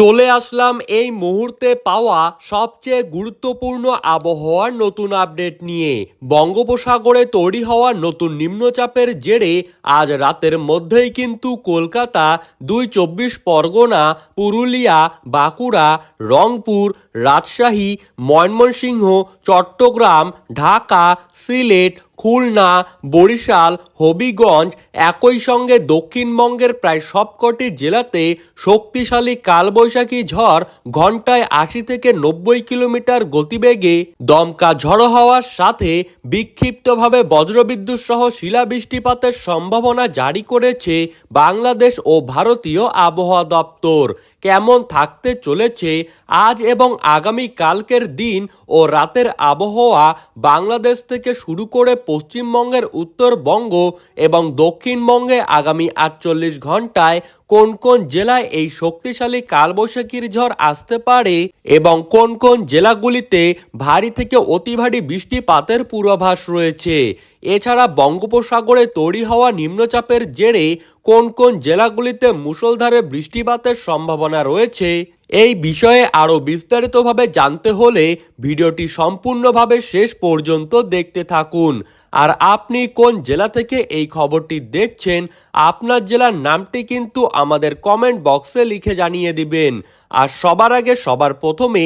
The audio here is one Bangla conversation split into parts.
চলে আসলাম এই মুহূর্তে পাওয়া সবচেয়ে গুরুত্বপূর্ণ আবহাওয়ার নতুন আপডেট নিয়ে। বঙ্গোপসাগরে তৈরি হওয়া নতুন নিম্নচাপের জেরে আজ রাতের মধ্যেই কিন্তু কলকাতা দুই চব্বিশ পরগনা, পুরুলিয়া, বাঁকুড়া, রংপুর রাজশাহী, ময়মনসিংহ, চট্টগ্রাম, ঢাকা, সিলেট, খুলনা, বরিশাল, হবিগঞ্জ একই সঙ্গে দক্ষিণবঙ্গের প্রায় সবকটি জেলাতে শক্তিশালী কালবৈশাখী ঝড় ঘন্টায় আশি থেকে নব্বই কিলোমিটার গতিবেগে দমকা ঝড়ো হওয়ার সাথে বিক্ষিপ্তভাবে বজ্রবিদ্যুৎ সহ শিলাবৃষ্টিপাতের সম্ভাবনা জারি করেছে বাংলাদেশ ও ভারতীয় আবহাওয়া দপ্তর। কেমন থাকতে চলেছে আজ এবং আগামী কালকের দিন ও রাতের আবহাওয়া বাংলাদেশ থেকে শুরু করে পশ্চিমবঙ্গের উত্তরবঙ্গ এবং দক্ষিণবঙ্গে আগামী আটচল্লিশ ঘন্টায় কোন কোন জেলায় এই শক্তিশালী কালবৈশাখীর ঝড় আসতে পারে এবং কোন কোন জেলাগুলিতে ভারী থেকে অতি ভারী বৃষ্টিপাতের পূর্বাভাস রয়েছে? এছাড়া বঙ্গোপসাগরে তৈরি হওয়া নিম্নচাপের জেরে কোন কোন জেলাগুলিতে মুষলধারে বৃষ্টিপাতের সম্ভাবনা রয়েছে? এই বিষয়ে আরও বিস্তারিতভাবে জানতে হলে ভিডিওটি সম্পূর্ণভাবে শেষ পর্যন্ত দেখতে থাকুন। আর আপনি কোন জেলা থেকে এই খবরটি দেখছেন, আপনার জেলার নামটি কিন্তু আমাদের কমেন্ট বক্সে লিখে জানিয়ে দিবেন। আর সবার আগে সবার প্রথমে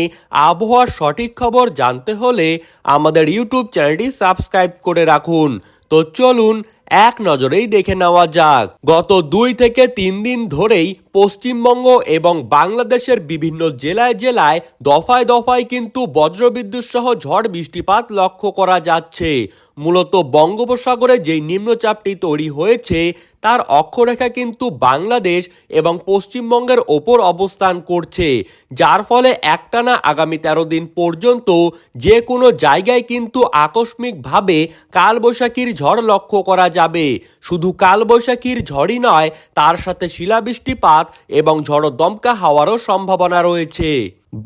আবহাওয়ার সঠিক খবর জানতে হলে আমাদের ইউটিউব চ্যানেলটি সাবস্ক্রাইব করে রাখুন। তো চলুন, এক নজরেই দেখে নেওয়া যাক। গত দুই থেকে তিন দিন ধরেই পশ্চিমবঙ্গ এবং বাংলাদেশের বিভিন্ন জেলায় জেলায় দফায় দফায় কিন্তু বজ্রবিদ্যুৎ সহ ঝড় বৃষ্টিপাত লক্ষ্য করা যাচ্ছে। মূলত বঙ্গোপসাগরে যেই নিম্নচাপটি তৈরি হয়েছে, তার অক্ষরেখা কিন্তু বাংলাদেশ এবং পশ্চিমবঙ্গের ওপর অবস্থান করছে, যার ফলে একটানা আগামী তেরো দিন পর্যন্ত যে কোনো জায়গায় কিন্তু আকস্মিকভাবে কালবৈশাখীর ঝড় লক্ষ্য করা যাবে। শুধু কালবৈশাখীর ঝড়ই নয়, তার সাথে শিলাবৃষ্টিপাত এবং ঝড় দমকা হাওয়ারও সম্ভাবনা রয়েছে।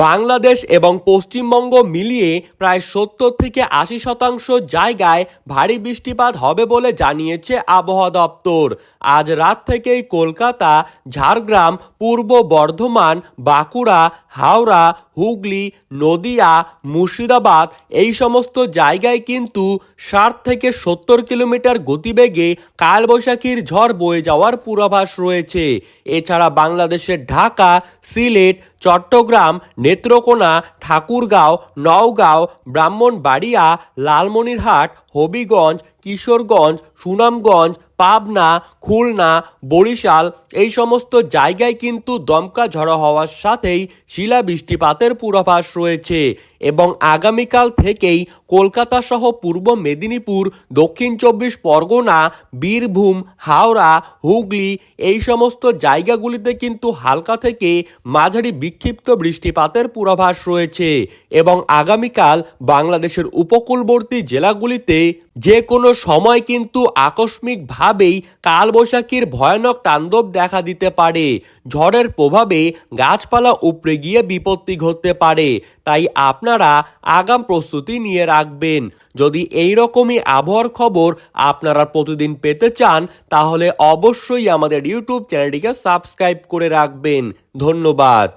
বাংলাদেশ এবং পশ্চিমবঙ্গ মিলিয়ে প্রায় সত্তর থেকে আশি শতাংশ জায়গায় ভারী বৃষ্টিপাত হবে বলে জানিয়েছে আবহাওয়া দপ্তর। আজ রাত থেকেই কলকাতা, ঝাড়গ্রাম, পূর্ব বর্ধমান, বাঁকুড়া, হাওড়া হুগলি, নদিয়া, মুর্শিদাবাদ, এই সমস্ত জায়গায় কিন্তু ষাট থেকে সত্তর কিলোমিটার গতিবেগে কালবৈশাখীর ঝড় বয়ে যাওয়ার পূর্বাভাস রয়েছে। এছাড়া বাংলাদেশের ঢাকা, সিলেট, চট্টগ্রাম, নেত্রকোনা, ঠাকুরগাঁও, নওগাঁও, ব্রাহ্মণবাড়িয়া, লালমনিরহাট, হবিগঞ্জ, কিশোরগঞ্জ, সুনামগঞ্জ পাবনা, খুলনা, বরিশাল এই সমস্ত জায়গায় কিন্তু দমকা ঝড়ো হওয়ার সাথেই শিলা বৃষ্টিপাতের পূর্বাভাস রয়েছে এবং আগামীকাল থেকেই কলকাতা সহ পূর্ব মেদিনীপুর, দক্ষিণ চব্বিশ পরগনা, বীরভূম, হাওড়া, হুগলি এই সমস্ত জায়গাগুলিতে কিন্তু হালকা থেকে মাঝারি বিক্ষিপ্ত বৃষ্টিপাতের পূর্বাভাস রয়েছে এবং আগামীকাল বাংলাদেশের উপকূলবর্তী জেলাগুলিতে যে কোনো সময় কিন্তু আকস্মিকভাবেই কালবৈশাখীর ভয়ানক তাণ্ডব দেখা দিতে পারে। ঝড়ের প্রভাবে গাছপালা উপড়ে গিয়ে বিপত্তি ঘটতে পারে। তাই আপনারা আগাম প্রস্তুতি নিয়ে রাখবেন। যদি এই রকমই আবহাওয়ার খবর আপনারা প্রতিদিন পেতে চান, তাহলে অবশ্যই আমাদের ইউটিউব চ্যানেলটিকে সাবস্ক্রাইব করে রাখবেন। ধন্যবাদ।